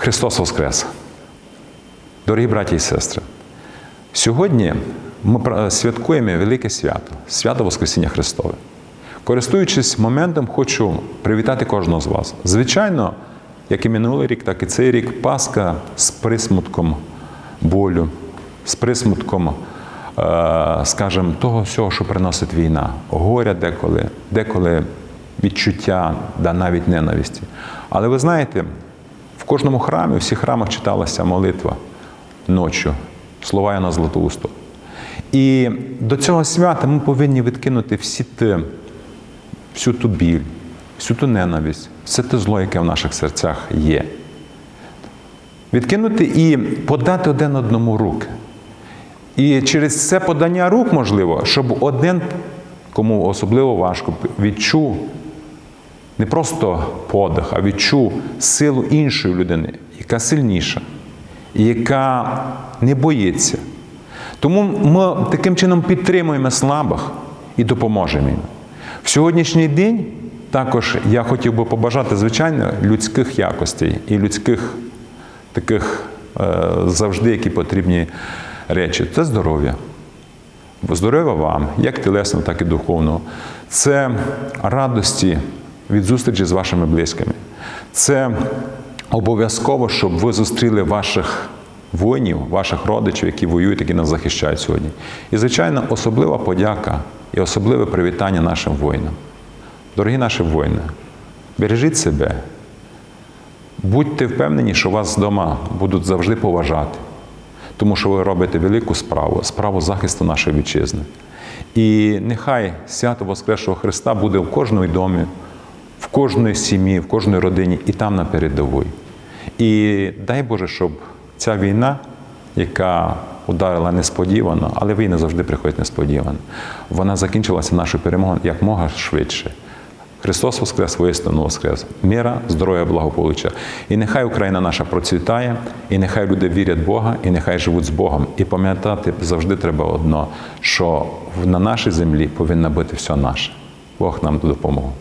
Христос Воскрес! Дорогі браті і сестри, сьогодні ми святкуємо велике свято свято Воскресіння Христове. Користуючись моментом, хочу привітати кожного з вас. Звичайно, як і минулий рік, так і цей рік Пасха з присмутком болю, з присмутком, е, скажімо, того всього, що приносить війна, горя деколи, деколи відчуття, да навіть ненависті. Але ви знаєте, кожному храмі, у всіх храмах читалася молитва ночі, слова Яна Златоустого. І до цього свята ми повинні відкинути всі ті, всю ту біль, всю ту ненависть, все те зло, яке в наших серцях є. Відкинути і подати один одному руки. І через це подання рук можливо, щоб один, кому особливо важко, відчув не просто подих, а відчув силу іншої людини, яка сильніша, яка не боїться. Тому ми таким чином підтримуємо слабих і допоможемо їм. В сьогоднішній день також я хотів би побажати, звичайно, людських якостей і людських таких е, завжди, які потрібні речі. Це здоров'я. Здоров'я вам, як тілесно, так і духовно. Це радості від зустрічі з вашими близькими. Це обов'язково, щоб ви зустріли ваших воїнів, ваших родичів, які воюють, які нас захищають сьогодні. І, звичайно, особлива подяка і особливе привітання нашим воїнам. Дорогі наші воїни, бережіть себе, будьте впевнені, що вас вдома будуть завжди поважати, тому що ви робите велику справу, справу захисту нашої вітчизни. І нехай свято Воскресшого Христа буде в кожному домі, в кожної сім'ї, в кожній родині і там на передовій. І дай Боже, щоб ця війна, яка ударила несподівано, але війни завжди приходять несподівано, вона закінчилася нашою перемогою як швидше. Христос Воскрес, воістину Воскрес. Міра, здоров'я, благополуччя. І нехай Україна наша процвітає, і нехай люди вірять в Бога, і нехай живуть з Богом. І пам'ятати завжди треба одно, що на нашій землі повинно бути все наше. Бог нам допомогу.